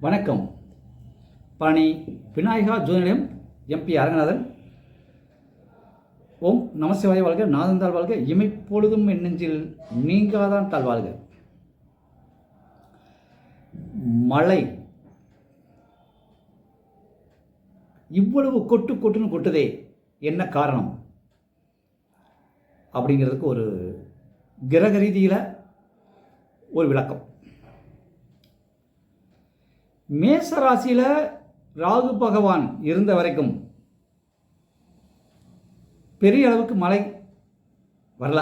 வணக்கம். பழனி விநாயகா ஜோதிடம் எம்பி அரங்கநாதன். ஓம் நமசிவாய வாழ்க நாதந்தாள் வாழ்க இமைப்பொழுதும் என் நெஞ்சில் நீங்காதான் தாழ் வாழ்க. மழை இவ்வளவு கொட்டு கொட்டுன்னு கொட்டுதே என்ன காரணம்? அப்படிங்கிறதுக்கு ஒரு கிரக ரீதியில் ஒரு விளக்கம். மேச ராசியில் ராகு பகவான் இருந்த வரைக்கும் பெரிய அளவுக்கு மழை வரல.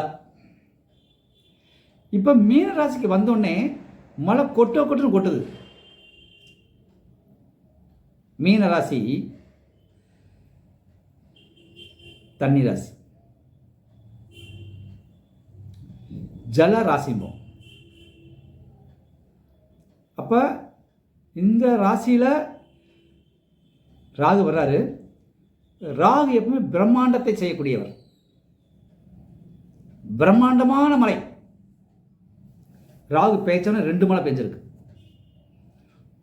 இப்போ மீன ராசிக்கு வந்தோடனே மழை கொட்ட கொட்டுன்னு கொட்டுது. மீன ராசி தண்ணி ராசி ஜல ராசிம்போம் அப்போ இந்த ராசியில் ராகு வர்றாரு. ராகு எப்பவுமே பிரம்மாண்டத்தை செய்யக்கூடியவர். பிரம்மாண்டமான மலை ராகு பேச்சோன்னா ரெண்டு மலை பெஞ்சிருக்கு.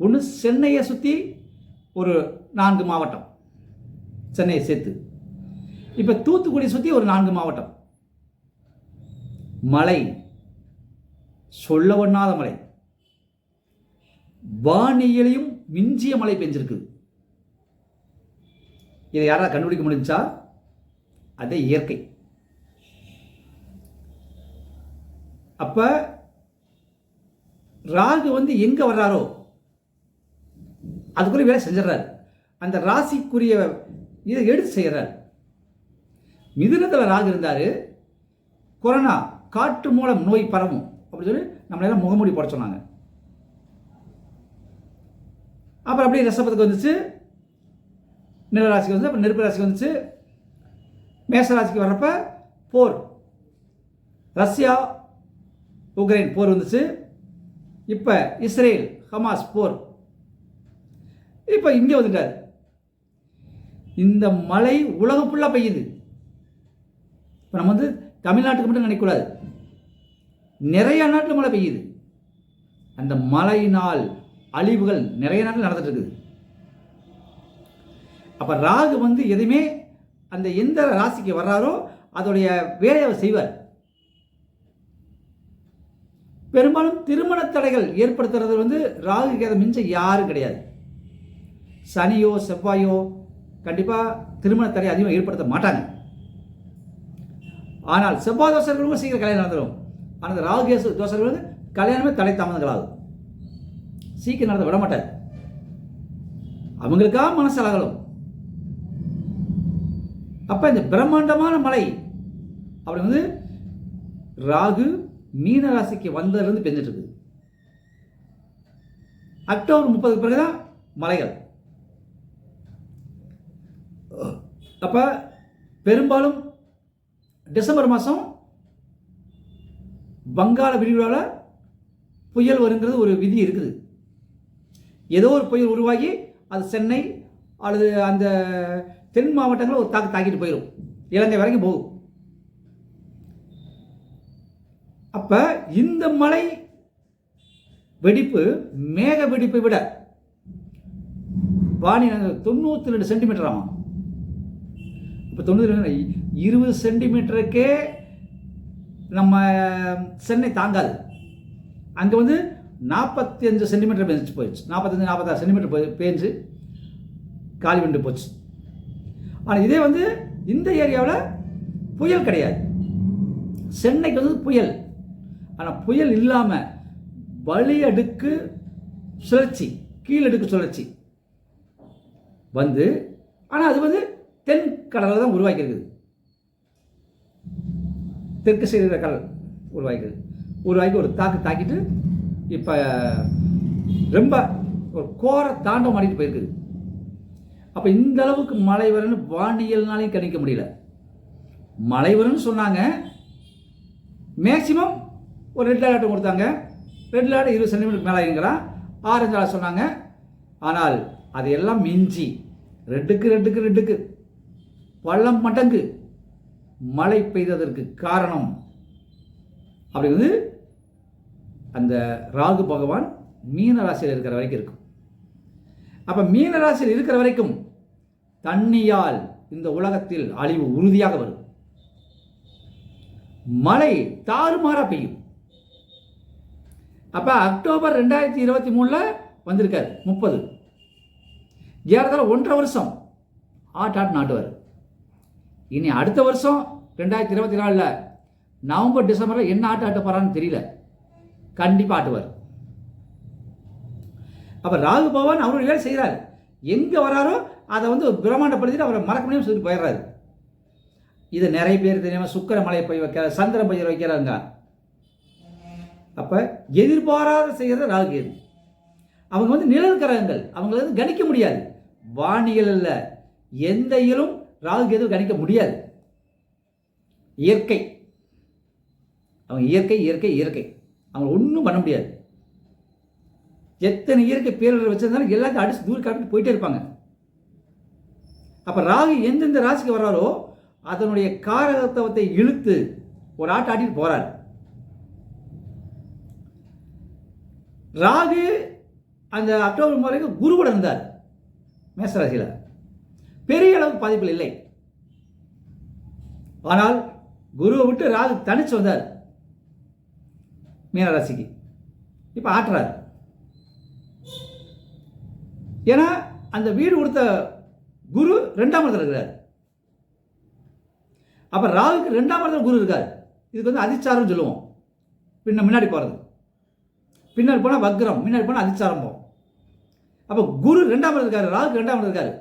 ஒன்று சென்னையை சுற்றி ஒரு நான்கு மாவட்டம். சென்னையை சேர்த்து. இப்போ தூத்துக்குடி சுற்றி ஒரு நான்கு மாவட்டம். மலை சொல்ல ஒண்ணாத மலை வானியலையும் மிஞ்சிய மழை பெஞ்சிருக்கு. இதை யாராவது கண்டுபிடிக்க முடிஞ்சா? அதே இயற்கை. அப்ப ராகு வந்து எங்க வர்றாரோ அதுக்குரிய வேலை செஞ்சிடறாரு. அந்த ராசிக்குரிய இதை எடுத்து செய்கிறார் மிதுனத்தில் ராகு இருந்தார் கொரோனா காற்று மூலம் நோய் பரவும் அப்படின்னு சொல்லி நம்மளெல்லாம் முகமூடி போட சொன்னாங்க. அப்புறம் அப்படியே ரிஷபத்துக்கு வந்துச்சு. நிலராசிக்கு வந்து அப்புறம் நெருப்பு ராசிக்கு வந்துச்சு. மேசராசிக்கு வர்றப்ப போர். ரஷ்யா உக்ரைன் போர் வந்துச்சு. இப்போ இஸ்ரேல் ஹமாஸ் போர். இப்போ இங்கே வந்துட்டார். இந்த மழை உலகம் ஃபுல்லாக பெய்யுது. இப்போ நம்ம வந்து தமிழ்நாட்டுக்கு மட்டும் நினைக்கக்கூடாது நிறைய நாட்டில் மழை பெய்யுது. அந்த மழையினால் அழிவுகள் நிறைய நாட்கள் நடந்துட்டு இருக்குது. அப்போ ராகு வந்து எதுவுமே அந்த எந்த ராசிக்கு வர்றாரோ அதோடைய வேலையை அவர் செய்வார். பெரும்பாலும் திருமண தடைகள் ஏற்படுத்துறது வந்து ராகு கேத மிஞ்ச யாரும் கிடையாது. சனியோ செவ்வாயோ கண்டிப்பாக திருமண தடை அதிகமாக ஏற்படுத்த மாட்டாங்க. ஆனால் செவ்வாய் தோசர்களுக்கும் சீக்கிரம் கல்யாணம் நடந்துடும் ஆனால் இந்த ராகு கேசு தோசர்கள் வந்து கல்யாணமே தடை தாமதங்களாகும். சீக்கிரம் நடத்த விட மாட்டார். அவங்களுக்காக மனசு அழகலும் அப்ப இந்த பிரம்மாண்டமான மலை அப்படி வந்து ராகு மீன ராசிக்கு வந்ததுலேருந்து பெஞ்சிட்டு இருக்குது அக்டோபர் முப்பதுக்கு பிறகுதான் மலைகள். அப்ப பெரும்பாலும் டிசம்பர் மாதம் வங்காள விரிகுடாவில் புயல் வருங்கிறது ஒரு விதி இருக்குது. ஏதோ ஒரு புயல் உருவாகி அது சென்னை அல்லது அந்த தென் மாவட்டங்களில் ஒரு தாக்கு தாக்கிட்டு போயிடும் இலங்கை வரைக்கும் போகும். அப்போ இந்த மலை வெடிப்பு மேக வெடிப்பை விட வானி தொண்ணூற்றி ரெண்டு சென்டிமீட்டர் ஆமாம் இப்போ தொண்ணூற்றி ரெண்டு இருபது சென்டிமீட்டருக்கே நம்ம சென்னை தாங்காது. அங்கே வந்து நாற்பத்தி அஞ்சு சென்டிமீட்டர் பேஞ்சு போயிடுச்சு. நாற்பத்தஞ்சு நாற்பத்தாறு சென்டிமீட்டர் போய் பேஞ்சு காலி விண்டு போச்சு. ஆனால் இதே வந்து இந்த ஏரியாவில் புயல் கிடையாது. சென்னைக்கு வந்து புயல். ஆனால் புயல் இல்லாமல் வழி அடுக்கு சுழற்சி கீழடுக்கு சுழற்சி வந்து ஆனால் அது வந்து தென் கடலில் தான் உருவாக்கியிருக்குது. தெற்கு சைடு கடல் உருவாக்கிது உருவாக்கி ஒரு தாக்கு தாக்கிட்டு இப்போ ரொம்ப ஒரு கோர தாண்டம் ஆடிட்டு போயிருக்குது அப்போ இந்த அளவுக்கு மழை வரும்னு வானியல்னாலையும் கணிக்க முடியல. மழை வரும்னு சொன்னாங்க. மேக்சிமம் ஒரு ரெட் அலர்ட் கொடுத்தாங்க. ரெட் அலர்ட் இருபது சென்டிமீட்டருக்கு மேலே இருக்கிறான் ஆரஞ்சு அலர்ட் சொன்னாங்க. ஆனால் அதையெல்லாம் மிஞ்சி ரெட்டுக்கு ரெட்டுக்கு ரெட்டுக்கு பள்ளம் மடங்கு மழை பெய்ததற்கு காரணம். அப்படி வந்து அந்த ராகு பகவான் மீன ராசியில் இருக்கிற வரைக்கும் இருக்கும். அப்போ மீன ராசியில் இருக்கிற வரைக்கும் தண்ணியால் இந்த உலகத்தில் அழிவு உறுதியாக வரும். மழை தாறுமாறாக பெய்யும். அப்போ அக்டோபர் ரெண்டாயிரத்தி இருபத்தி மூணில் வந்திருக்காரு முப்பது. ஏறத்தாழ ஒன்றரை வருஷம் ஆட் ஆட் நாட்டுவார். இனி அடுத்த வருஷம் ரெண்டாயிரத்தி இருபத்தி நாலில் நவம்பர் டிசம்பரில் என்ன ஆட்டு ஆட்ட போகிறான்னு தெரியல. கண்டிப்பாக ஆட்டுவார் அப்போ ராகு பகவான் அவருடைய வேலை செய்கிறார் எங்கே வராரோ அதை வந்து பிரம்மாண்டப்படுத்திட்டு அவரை மறக்க முடியும் சொல்லி போயிடுறாரு. இது நிறைய பேர் தெரியாமல் சுக்கர மலையை போய் வைக்கிற சந்திரன் பயிர் வைக்கிறாங்க அப்போ எதிர்பாராத செய்கிறது ராகு கேது அவங்க வந்து நிழல் கிரகங்கள் அவங்கள வந்து கணிக்க முடியாது. வானியல் இல்லை. எந்த இயலும் ராகு கேது கணிக்க முடியாது. இயற்கை. அவங்க இயற்கை இயற்கை இயற்கை. அவங்க ஒன்றும் பண்ண முடியாது. எத்தனை இயற்கை பேரர்கள் வச்சிருந்தாலும் எல்லாத்தையும் அடிச்சு தூர் காப்பிட்டு போயிட்டே இருப்பாங்க. அப்போ ராகு எந்தெந்த ராசிக்கு வர்றாரோ அதனுடைய காரகத்துவத்தை இழுத்து ஒரு ஆட்ட ஆட்டிட்டு போகிறார் ராகு அந்த அக்டோபர் வரைக்கும் குருவோட இருந்தார். மேசராசியில். பெரிய அளவுக்கு பாதிப்பில் இல்லை. ஆனால் குருவை விட்டு ராகு தனிச்சு வந்தார். மீனராசிக்கு. இப்போ ஆட்டுறார். ஏன்னா அந்த வீடு கொடுத்த குரு ரெண்டாம் இடத்துல இருக்கிறார். அப்போ ராகுக்கு ரெண்டாம் இடத்துல குரு இருக்கார். இதுக்கு வந்து அதிச்சாரம் சொல்லுவோம். பின்ன முன்னாடி போகிறது பின்னாடி போனால் வக்ரம் முன்னாடி போனால் அதிச்சாரம் போகும். அப்போ குரு ரெண்டாம் இடத்துல இருக்காரு ராகுக்கு ரெண்டாம் இடத்துல இருக்காரு.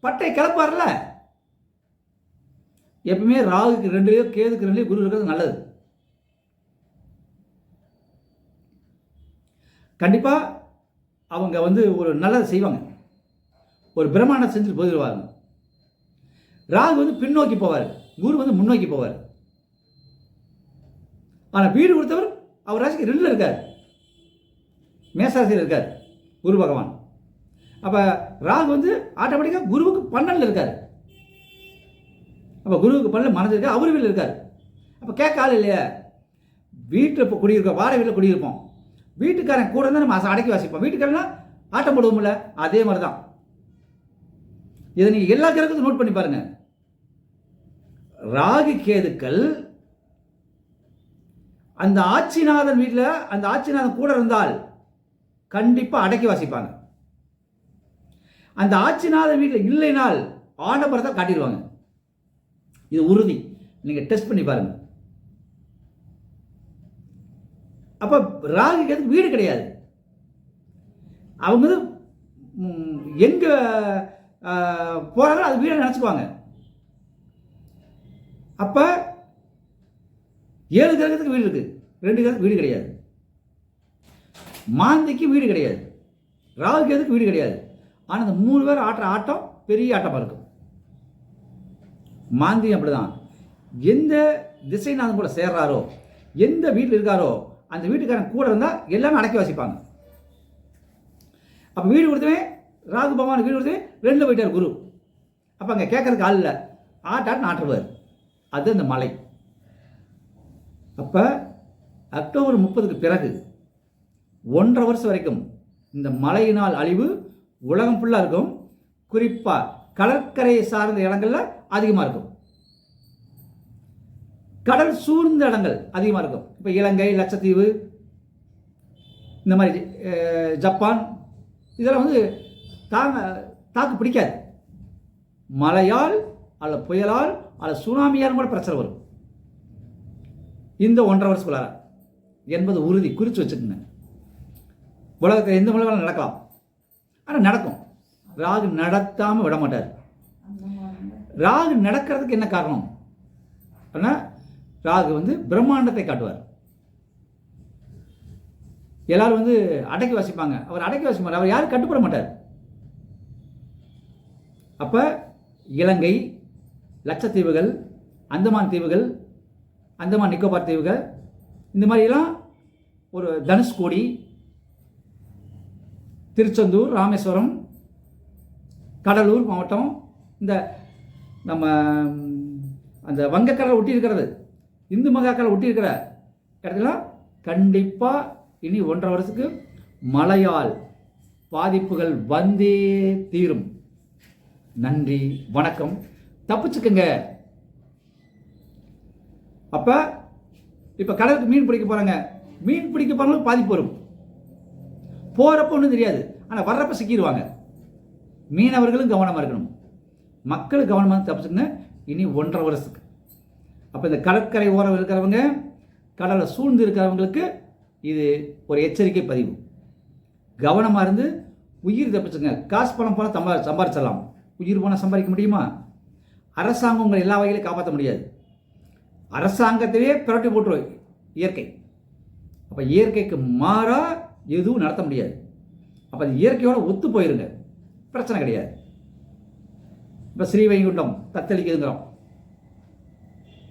பட்டை கிளப்பார்ல. எப்பவுமே ராகுக்கு ரெண்டுலேயோ கேதுக்கு ரெண்டுலேயோ குரு இருக்கிறது நல்லது. கண்டிப்பாக அவங்க வந்து ஒரு நல்லதை செய்வாங்க. ஒரு பிரம்மாண்டம் செஞ்சுட்டு போயிடுவாங்க. ராகு வந்து பின்னோக்கி போவார். குரு வந்து முன்னோக்கி போவார். ஆனால் வீடு கொடுத்தவர் அவர் ராசிக்கு ரெண்டில் இருக்கார். மேசராசியில் இருக்கார். குரு பகவான். அப்போ ராகு வந்து ஆட்டோமேட்டிக்காக குருவுக்கு பன்னெண்டில் இருக்கார். அப்போ குருவுக்கு பன்னெண்டு மனதில் இருக்கார் அவர் வீட்டில் இருக்கார். அப்போ கேட்க ஆள் இல்லையா. வீட்டில் இப்போ குடியிருக்கோம். வார வீட்டில் குடியிருப்போம். வீட்டுக்காரன் கூட இருந்தால் நம்ம அடக்கி வாசிப்போம். வீட்டுக்காரனா ஆட்டம் போடுவோம்ல அதே மாதிரி தான் இதை நீங்கள் எல்லா கிரகத்தையும் நோட் பண்ணி பாருங்க. ராகு கேதுக்கள் அந்த ஆட்சிநாதன் வீட்டில் அந்த ஆட்சிநாதன் கூட இருந்தால் கண்டிப்பாக அடக்கி வாசிப்பாங்க. அந்த ஆட்சிநாதன் வீட்டில் இல்லைனால் ஆடம்பரத்தை காட்டிடுவாங்க. இது உறுதி. நீங்கள் டெஸ்ட் பண்ணி பாருங்கள் அப்போ ராகு கேதுக்கு வீடு கிடையாது. அவங்க வந்து எங்கே போகிறாங்களோ அது வீடை நினச்சிக்குவாங்க. அப்போ ஏழு கிரகத்துக்கு வீடு இருக்குது ரெண்டு கிரகத்துக்கு வீடு கிடையாது. மாந்திக்கு வீடு கிடையாது. ராகு கேதுக்கு வீடு கிடையாது. ஆனால் இந்த மூணு பேர் ஆட்டுற ஆட்டம் பெரிய ஆட்டமாக இருக்கும். மாந்தி அப்படிதான். எந்த திசைநாதன் கூட சேர்றாரோ எந்த வீட்டில் இருக்காரோ அந்த வீட்டுக்காரன் கூட இருந்தால் எல்லாமே அடக்கி வாசிப்பாங்க. அப்போ வீடு கொடுத்தவன் ராகு பகவான் வீடு கொடுத்தவன் ரெண்டில் போயிட்டார் குரு. அப்போ அங்கே கேட்கறதுக்கு ஆள் இல்லை. ஆட்டாட்டு நாட்டுருவார் அது அந்த மலை. அப்போ அக்டோபர் முப்பதுக்கு பிறகு ஒன்றரை வருஷம் வரைக்கும் இந்த மழையினால் அழிவு உலகம் ஃபுல்லாக இருக்கும். குறிப்பாக கடற்கரையை சார்ந்த இடங்களில் அதிகமாக இருக்கும். கடல் சூழ்ந்த இடங்கள் அதிகமாக இருக்கும். இப்போ இலங்கை லட்சத்தீவு இந்த மாதிரி ஜப்பான் இதெல்லாம் வந்து தாங்க தாக்கு பிடிக்காது. மழையால் அல்ல புயலால் அல்ல சுனாமியால் கூட பிரச்சனை வரும். இந்த ஒன்றரை வருஷத்துக்குள்ளார என்பது உறுதி குறித்து வச்சுக்கோங்க. உலகத்தில் எந்த மொழி வேணாலும் நடக்கலாம். ஆனால் நடக்கும். ராகு நடத்தாமல் விட மாட்டார். ராகு நடக்கிறதுக்கு என்ன காரணம்? அப்படின்னா ராகு வந்து பிரம்மாண்டத்தை காட்டுவார். எல்லாரும் வந்து அடக்கி வாசிப்பாங்க. அவர் அடக்கி வாசிப்பார். அவர் யாரும் கட்டுப்பட மாட்டார். அப்போ இலங்கை லட்சத்தீவுகள் அந்தமான் தீவுகள் அந்தமான் நிக்கோபார் தீவுகள் இந்த மாதிரிலாம் ஒரு தனுஷ்கோடி திருச்செந்தூர் ராமேஸ்வரம் கடலூர் மாவட்டம் இந்த நம்ம அந்த வங்கக்கடலை ஒட்டி இருக்கிறது. இந்து மகாக்களை ஒட்டியிருக்கிற இடத்துல கண்டிப்பாக இனி ஒன்றரை வருஷத்துக்கு மழையால் பாதிப்புகள் வந்தே தீரும். நன்றி வணக்கம். தப்பிச்சுக்குங்க. அப்போ இப்போ கடலுக்கு மீன் பிடிக்க போகிறாங்க மீன் பிடிக்க போகிறவங்களுக்கு பாதிப்பு வரும். போகிறப்ப ஒன்றும் தெரியாது. ஆனால் வர்றப்ப சிக்கிடுவாங்க மீனவர்களும் கவனமாக இருக்கணும். மக்கள் கவனமாக தப்பிச்சுங்க இனி ஒன்றரை வருஷத்துக்கு. அப்போ இந்த கடற்கரை ஓரம் இருக்கிறவங்க கடலை சூழ்ந்து இருக்கிறவங்களுக்கு இது ஒரு எச்சரிக்கை பதிவு. கவனமாக இருந்து உயிர் தப்பிச்சுங்க காசு பணம் போனால் சம்பா சம்பாரிச்சிடலாம். உயிர் போனால் சம்பாதிக்க முடியுமா? அரசாங்கம் உங்களை எல்லா வகையிலும் காப்பாற்ற முடியாது. அரசாங்கத்தையே புரட்டி போட்டுரும் இயற்கை. அப்போ இயற்கைக்கு மாறாக எதுவும் நடத்த முடியாது. அப்போ அது இயற்கையோடு ஒத்து போயிருங்க. பிரச்சனை கிடையாது. இப்போ ஸ்ரீவைகுண்டம் தத்தளிக்குதுங்கிறோம்.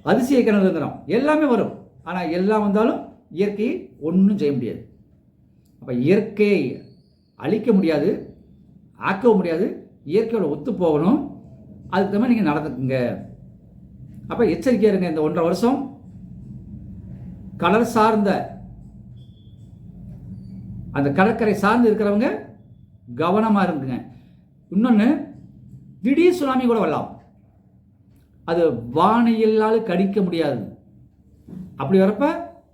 அதிசய கிணறுங்கிறோம் எல்லாமே வரும். ஆனால் எல்லாம் வந்தாலும் இயற்கையை ஒன்றும் செய்ய முடியாது. அப்போ இயற்கையை அழிக்க முடியாது ஆக்கவும் முடியாது இயற்கையோட ஒத்து போகணும். அதுக்கு தகுந்த நீங்கள் நடந்துக்குங்க. அப்போ எச்சரிக்கையாக இருங்க இந்த ஒன்றரை வருஷம். கடல் சார்ந்த அந்த கடற்கரை சார்ந்து இருக்கிறவங்க கவனமாக இருந்துங்க. இன்னொன்று திடீர் சுனாமி கூட வரலாம். அது வானையில்லாலும் கடிக்க முடியாது. அப்படி வரப்ப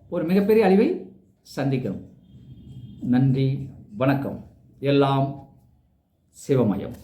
ஒரு மிகப்பெரிய அழிவை சந்திக்கிறோம் நன்றி வணக்கம். எல்லாம் சிவமயம்.